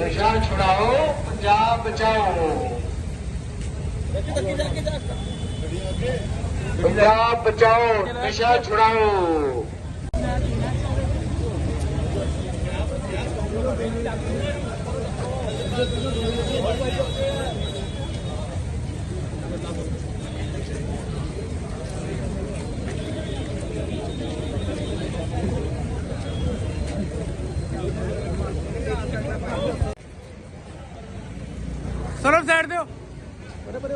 ਨਸ਼ਾ ਛੁਡਾਓ ਪੰਜਾਬ ਬਚਾਓ। ਪੰਜਾਬ ਬਚਾਓ ਨਸ਼ਾ ਛੁਡਾਓ। ਸਰਵ ਸਾਈਡ ਦਿਓ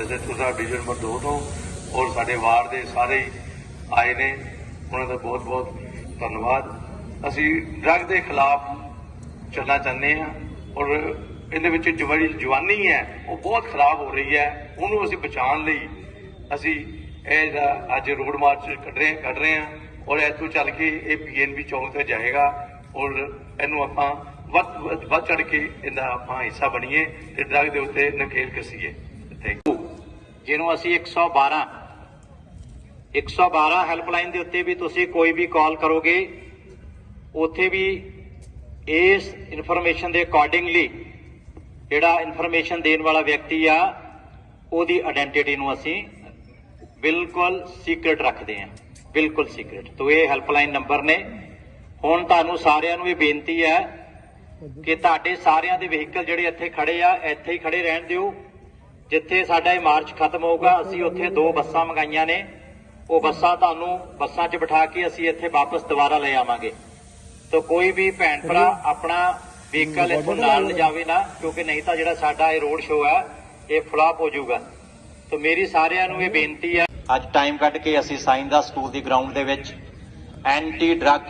ਐਸਐਚਓ ਸਾਹਿਬ ਡਿਵੀਜ਼ਨ ਨੰਬਰ 2 ਤੋਂ ਔਰ ਸਾਡੇ ਵਾਰਡ ਦੇ ਸਾਰੇ ਆਏ ਨੇ। ਉਹਨਾਂ ਦਾ ਬਹੁਤ ਬਹੁਤ ਧੰਨਵਾਦ। ਅਸੀਂ ਡਰੱਗ ਦੇ ਖਿਲਾਫ ਚੱਲਣਾ ਚਾਹੁੰਦੇ ਹਾਂ ਔਰ ਇਹਦੇ ਵਿੱਚ ਜਿਹੜੀ ਜਵਾਨੀ ਹੈ, ਉਹ ਬਹੁਤ ਖਰਾਬ ਹੋ ਰਹੀ ਹੈ, ਉਹਨੂੰ ਅਸੀਂ ਬਚਾਉਣ ਲਈ ਅਸੀਂ ਇਹ ਜਿਹੜਾ ਅੱਜ ਰੋਡ ਮਾਰਚ ਕੱਢ ਰਹੇ ਕੱਢ ਰਹੇ ਹਾਂ ਔਰ ਇੱਥੋਂ ਚੱਲ ਕੇ ਇਹ ਪੀਐਨਬੀ ਚੌਂਕ ਤੇ ਜਾਏਗਾ ਔਰ ਇਹਨੂੰ ਆਪਾਂ ਵੱਧ ਵੱਧ- ਵੱਧ ਚੜ ਕੇ ਇਹਦਾ ਆਪਾਂ ਹਿੱਸਾ ਬਣੀਏ ਤੇ ਡਰੱਗ ਦੇ ਉੱਤੇ ਨਕੇਲ ਕਸੀਏ। ਥੈਂਕ ਯੂ ਜਿਹਨੂੰ ਅਸੀਂ 112 112 ਹੈਲਪਲਾਈਨ ਦੇ ਉੱਤੇ ਵੀ ਤੁਸੀਂ ਕੋਈ ਵੀ ਕਾਲ ਕਰੋਗੇ, ਉੱਥੇ ਵੀ ਇਸ ਇਨਫੋਰਮੇਸ਼ਨ ਦੇ ਅਕੋਰਡਿੰਗਲੀ ਜਿਹੜਾ ਇਨਫੋਰਮੇਸ਼ਨ ਦੇਣ ਵਾਲਾ ਵਿਅਕਤੀ ਆ, ਉਹਦੀ ਆਇਡੈਂਟੀਟੀ ਨੂੰ ਅਸੀਂ ਬਿਲਕੁਲ ਸੀਕ੍ਰੀਟ ਰੱਖਦੇ ਹਾਂ। ਬਿਲਕੁਲ ਸੀਕ੍ਰੀਟ ਤੋਂ ਇਹ ਹੈਲਪਲਾਈਨ ਨੰਬਰ ਨੇ। ਹੁਣ ਤੁਹਾਨੂੰ ਸਾਰਿਆਂ ਨੂੰ ਇਹ ਬੇਨਤੀ ਹੈ ਕਿ ਤੁਹਾਡੇ ਸਾਰਿਆਂ ਦੇ ਵਹੀਕਲ ਜਿਹੜੇ ਇੱਥੇ ਖੜੇ ਆ, ਇੱਥੇ ਹੀ ਖੜੇ ਰਹਿਣ ਦਿਓ। ਜਿੱਥੇ ਸਾਡਾ ਇਹ ਮਾਰਚ ਖਤਮ ਹੋਊਗਾ, ਅਸੀਂ ਉੱਥੇ ਦੋ ਬੱਸਾਂ ਮੰਗਾਈਆਂ ਨੇ। ਉਹ ਬੱਸਾਂ ਤੁਹਾਨੂੰ ਬੱਸਾਂ 'ਚ ਬਿਠਾ ਕੇ ਅਸੀਂ ਇੱਥੇ ਵਾਪਸ ਦੁਬਾਰਾ ਲੈ ਆਵਾਂਗੇ। ਤਾਂ ਕੋਈ ਵੀ ਭੈਣ ਭਰਾ, ਆਪਣਾ ਵਹੀਕਲ ਇੱਥੋਂ ਨਾਲ ਲਿਜਾਵੇ ਨਾ ਕਿਉਂਕਿ ਨਹੀਂ ਤਾਂ ਜਿਹੜਾ ਸਾਡਾ ਇਹ ਰੋਡ ਸ਼ੋਅ ਹੈ ਇਹ ਫਲਾਪ ਹੋ ਜਾਊਗਾ। ਤਾਂ ਮੇਰੀ ਸਾਰਿਆਂ ਨੂੰ ਇਹ ਬੇਨਤੀ ਹੈ ਅੱਜ ਟਾਈਮ ਕੱਢ ਕੇ ਅਸੀਂ ਸਾਈਨ ਦਾ ਸਕੂਲ ਦੀ ਗਰਾਊਂਡ ਦੇ ਵਿੱਚ anti drug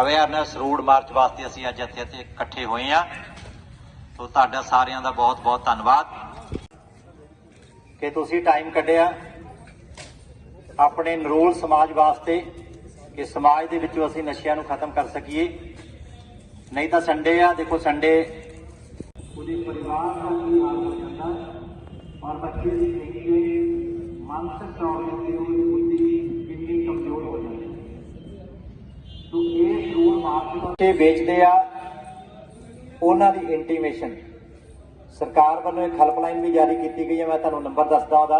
awareness road march ਵਾਸਤੇ ਅਸੀਂ ਅੱਜ ਇੱਥੇ ਇੱਥੇ ਇਕੱਠੇ ਹੋਏ ਆ ਤਾਂ ਤੁਹਾਡਾ ਸਾਰਿਆਂ ਦਾ ਬਹੁਤ ਬਹੁਤ ਧੰਨਵਾਦ। ਕਿ ਤੁਸੀਂ ਟਾਈਮ ਕੱਢਿਆ ਆਪਣੇ ਨਰੋਲ ਸਮਾਜ ਵਾਸਤੇ ਕਿ ਸਮਾਜ ਦੇ ਵਿੱਚੋਂ ਅਸੀਂ ਨਸ਼ਿਆਂ ਨੂੰ ਖਤਮ ਕਰ ਸਕੀਏ। ਨਹੀਂ ਤਾਂ ਸੰਡੇ ਆ ਦੇਖੋ ਸੰਡੇ ਉਹਦੇ ਪਰਿਵਾਰ ਨਾਲ ਵੀ ਹਾਲ ਹੋ ਜਾਂਦਾ। ਔਰ ਬੱਚੇ ਦੀ ਜ਼ਿੰਦਗੀ ਮਾਨਸਿਕ ਤੌਰ ਤੇ ਉਹਦੀ ਬੁੱਧੀ ਕਿੰਨੀ ਕਮਜ਼ੋਰ ਹੋ ਜਾਂਦੀ ਤੋ ਇਹ ਰੋਲ ਮਾਰਚ ਤੇ ਵੇਚਦੇ ਆ ਉਹਨਾਂ ਦੀ ਇੰਟੀਮੇਸ਼ਨ ਸਰਕਾਰ ਵੱਲੋਂ ਇੱਕ ਹੈਲਪਲਾਈਨ ਵੀ ਜਾਰੀ ਕੀਤੀ ਗਈ ਹੈ ਮੈਂ ਤੁਹਾਨੂੰ ਨੰਬਰ ਦੱਸਦਾ ਉਹਦਾ।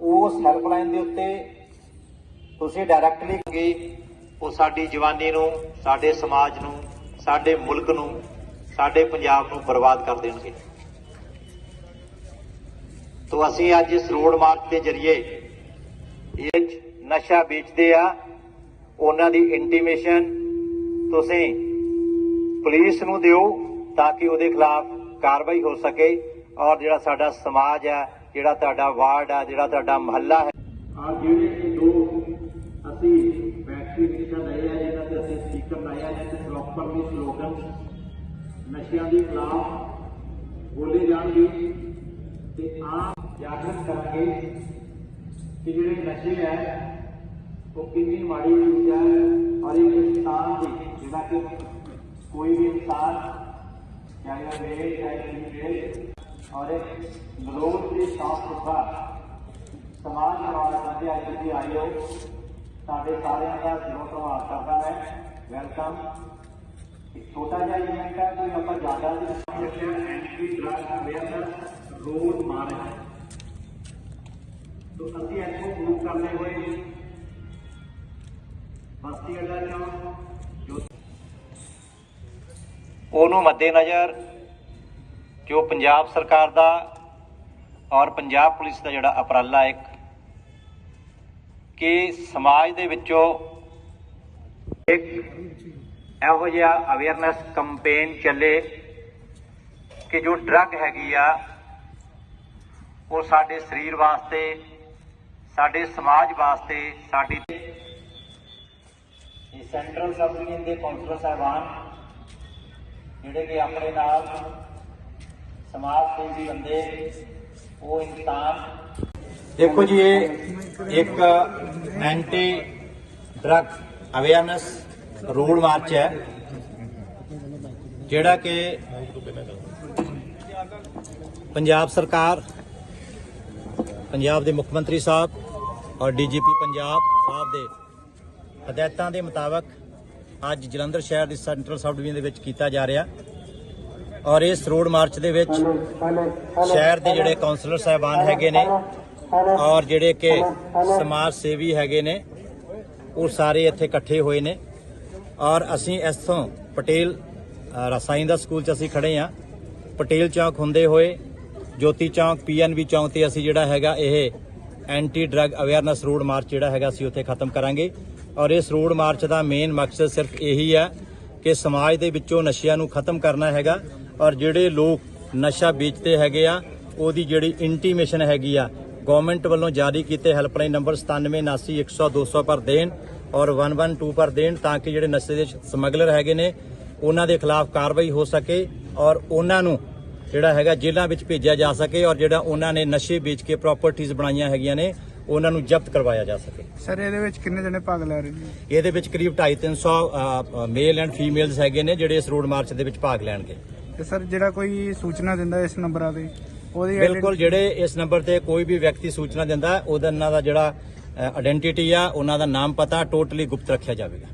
ਉਸ ਹੈਲਪਲਾਈਨ ਦੇ ਉੱਤੇ ਤੁਸੀਂ ਡਾਇਰੈਕਟਲੀ ਕਿ ਉਹ ਸਾਡੀ ਜਵਾਨੀ ਨੂੰ, ਸਾਡੇ ਸਮਾਜ ਨੂੰ, ਸਾਡੇ ਮੁਲਕ ਨੂੰ, ਸਾਡੇ ਪੰਜਾਬ ਨੂੰ ਬਰਬਾਦ ਕਰ ਦੇਣਗੇ। ਤੋਂ ਅਸੀਂ ਅੱਜ ਇਸ ਰੋਡ ਮਾਰਚ ਦੇ ਜ਼ਰੀਏ ਇਹ ਨਸ਼ਾ ਵੇਚਦੇ ਆ, ਉਹਨਾਂ ਦੀ ਇੰਟੀਮੇਸ਼ਨ ਤੁਸੀਂ ਪੁਲਿਸ ਨੂੰ ਦਿਓ ਤਾਂ ਕਿ ਉਹਦੇ ਖਿਲਾਫ ਕਾਰਵਾਈ ਹੋ ਸਕੇ ਔਰ ਜਿਹੜਾ ਸਾਡਾ ਸਮਾਜ ਹੈ ਜਿਹੜਾ ਤੁਹਾਡਾ ਵਾਰਡ ਹੈ ਜਿਹੜਾ ਤੁਹਾਡਾ ਮਹੱਲਾ ਹੈ। ਔਰ ਜਿਹੜੇ ਇਹ ਦੋ ਅਸੀਂ ਬੈਟਰੀ ਰਿਕਸ਼ਾ ਲਏ ਆ ਜਿਹਨਾਂ ਤੇ ਅਸੀਂ ਸਪੀਕਰ ਲਾਏ ਆ ਜਿਹਨਾਂ ਤੇ ਪ੍ਰੋਪਰਲੀ ਸਲੋਗਨ ਨਸ਼ਿਆਂ ਦੇ ਖਿਲਾਫ ਬੋਲੇ ਜਾਣਗੇ ਤੇ ਆਪ ਜਾਗਰਤ ਕਰਾਂਗੇ ਕਿ ਜਿਹੜੇ ਨਸ਼ੇ ਹੈ ਉਹ ਕਿੰਨੀ ਮਾੜੀ ਚੀਜ਼ ਹੈ ਔਰ ਇੱਕ ਇਨਸਾਨ ਦੀ ਜਿਹੜਾ ਕਿ ਕੋਈ ਵੀ ਇਨਸਾਨ ਚਾਹੇ ਉਹ ਮੇਲ ਚਾਹੇ ਫੀਮੇਲ ਔਰ ਇੱਕ ਮਲੋਕ ਦੇ ਸਾਫ਼ ਸੁਥਰਾ ਸਮਾਜ ਸੇਵਾ ਕਰਦੇ ਅੱਜ ਤੁਸੀਂ ਆਏ ਹੋ ਸਾਡੇ ਸਾਰਿਆਂ ਦਾ ਦਿਲੋਂ ਧੰਨਵਾਦ ਕਰਦਾ ਮੈਂ ਵੈਲਕਮ ਇੱਕ ਛੋਟਾ ਜਿਹਾ ਇਵੈਂਟ ਹੈ, ਕੋਈ ਆਪਾਂ ਜ਼ਿਆਦਾ ਨਹੀਂ ਰੱਖਿਆ anti drug awareness road march ਤੋਂ ਅਸੀਂ ਇੱਥੋਂ ਮੂਵ ਕਰਦੇ ਹੋਏ। ਬਸਤੀ ਅੱਡਾ ਚੌਂਕ ਉਹਨੂੰ ਮੱਦੇਨਜ਼ਰ, ਜੋ ਪੰਜਾਬ ਸਰਕਾਰ ਦਾ ਔਰ ਪੰਜਾਬ ਪੁਲਿਸ ਦਾ ਜਿਹੜਾ ਅਪਰਾਲਾ ਇੱਕ, ਕਿ ਸਮਾਜ ਦੇ ਵਿੱਚੋਂ ਇੱਕ ਇਹੋ ਜਿਹਾ ਅਵੇਅਰਨੈਸ ਕੈਂਪੇਨ ਚੱਲੇ ਕਿ ਜੋ ਡਰੱਗ ਹੈਗੀ ਆ ਉਹ ਸਾਡੇ ਸਰੀਰ ਵਾਸਤੇ ਸਾਡੇ ਸਮਾਜ ਵਾਸਤੇ ਸਾਡੀ ਇਹ ਸੈਂਟਰਲ ਸਬ ਯੂਨੀਅਨ ਦੇ ਕੌਂਸਲਰ ਸਾਹਿਬਾਨ ਜਿਹੜੇ ਕਿ ਆਪਣੇ ਨਾਲ ਸਮਾਜ ਸੇਵੀ ਬੰਦੇ ਉਹ ਇਨਸਾਨ ਦੇਖੋ ਜੀ ਇਹ ਇੱਕ anti drug awareness road march ਹੈ। ਜਿਹੜਾ ਕਿ ਪੰਜਾਬ ਸਰਕਾਰ, ਪੰਜਾਬ ਦੇ ਮੁੱਖ ਮੰਤਰੀ ਸਾਹਿਬ ਔਰ ਡੀਜੀਪੀ ਪੰਜਾਬ ਸਾਹਿਬ ਦੇ ਹਦਾਇਤਾਂ ਦੇ ਮੁਤਾਬਕ ਅੱਜ ਜਲੰਧਰ ਸ਼ਹਿਰ ਦੀ ਸੈਂਟਰਲ ਸਬ ਡਿਵੀਜ਼ਨ ਦੇ ਵਿੱਚ ਕੀਤਾ ਜਾ ਰਿਹਾ। ਔਰ ਇਸ ਰੋਡ ਮਾਰਚ ਦੇ ਵਿੱਚ ਸ਼ਹਿਰ ਦੇ ਜਿਹੜੇ ਕਾਉਂਸਲਰ ਸਾਹਿਬਾਨ ਹੈਗੇ ਨੇ ਔਰ ਜਿਹੜੇ ਕਿ ਸਮਾਜ ਸੇਵੀ ਹੈਗੇ ਨੇ, ਉਹ ਸਾਰੇ ਇੱਥੇ ਇਕੱਠੇ ਹੋਏ ਨੇ। ਔਰ ਅਸੀਂ ਇੱਥੋਂ ਪਟੇਲ ਰਸਾਇਣ ਦਾ ਸਕੂਲ 'ਚ ਅਸੀਂ ਖੜੇ ਆ ਪਟੇਲ ਚੌਕ ਹੁੰਦੇ ਹੋਏ, ਜੋਤੀ ਚੌਕ ਪੀਐਨਬੀ ਚੌਕ ਤੇ ਅਸੀਂ ਜਿਹੜਾ ਹੈਗਾ ਇਹ anti drug awareness road march ਜਿਹੜਾ ਹੈਗਾ ਅਸੀਂ ਉੱਥੇ ਖਤਮ ਕਰਾਂਗੇ। ਔਰ ਇਸ ਰੋਡ ਮਾਰਚ ਦਾ ਮੇਨ ਮਕਸਦ ਸਿਰਫ ਇਹੀ ਹੈ ਕਿ ਸਮਾਜ ਦੇ ਵਿੱਚੋਂ ਨਸ਼ਿਆਂ ਨੂੰ ਖਤਮ ਕਰਨਾ ਹੈਗਾ। ਔਰ ਜਿਹੜੇ ਲੋਕ ਨਸ਼ਾ ਵੇਚਦੇ ਹੈਗੇ ਆ, ਉਹਦੀ ਜਿਹੜੀ ਇੰਟੀਮੇਸ਼ਨ ਹੈਗੀ ਆ ਗਵਰਨਮੈਂਟ ਵੱਲੋਂ ਜਾਰੀ ਕੀਤੇ ਹੈਲਪਲਾਈਨ ਨੰਬਰ 9779100200 ਪਰ ਦੇਣ। ਔਰ 112 ਪਰ ਦੇਣ ਤਾਂ ਕਿ ਜਿਹੜੇ ਨਸ਼ੇ ਦੇ ਸਮਗਲਰ ਹੈਗੇ ਨੇ ਉਹਨਾਂ ਦੇ ਖਿਲਾਫ ਕਾਰਵਾਈ ਹੋ ਸਕੇ ਔਰ ਉਹਨਾਂ ਨੂੰ ਜਿਹੜਾ ਹੈਗਾ ਜੇਲ੍ਹਾਂ ਵਿੱਚ ਭੇਜਿਆ ਜਾ ਸਕੇ ਔਰ ਜਿਹੜਾ ਉਹਨਾਂ ਨੇ ਨਸ਼ੇ ਵੇਚ ਕੇ ਪ੍ਰਾਪਰਟੀਆਂ ਬਣਾਈਆਂ ਹੈਗੀਆਂ ਨੇ ਉਹਨਾਂ ਨੂੰ ਜ਼ਬਤ ਕਰਵਾਇਆ ਜਾ ਸਕੇ। ਸਰ ਇਹਦੇ ਵਿੱਚ ਕਿੰਨੇ ਜਣੇ ਭਾਗ ਲੈ ਰਹੇ ਨੇ? ਇਹਦੇ ਵਿੱਚ ਕਰੀਬ 250 ਮੇਲ ਐਂਡ ਫੀਮੇਲਸ ਹੈਗੇ ਨੇ ਜਿਹੜੇ ਇਸ ਰੋਡ ਮਾਰਚ ਦੇ ਵਿੱਚ ਭਾਗ ਲੈਣਗੇ। ਤੇ ਸਰ ਜਿਹੜਾ ਕੋਈ ਸੂਚਨਾ ਦਿੰਦਾ ਇਸ ਨੰਬਰਾਂ ਤੇ ਉਹਦੀ ਬਿਲਕੁਲ ਜਿਹੜੇ ਇਸ ਨੰਬਰ ਤੇ ਕੋਈ ਵੀ ਵਿਅਕਤੀ ਸੂਚਨਾ ਦਿੰਦਾ ਉਹਦਾ ਉਹਨਾਂ ਦਾ ਜਿਹੜਾ ਆਇਡੈਂਟੀਟੀ ਆ ਉਹਨਾਂ ਦਾ ਨਾਮ ਪਤਾ ਟੋਟਲੀ ਗੁਪਤ ਰੱਖਿਆ ਜਾਵੇਗਾ।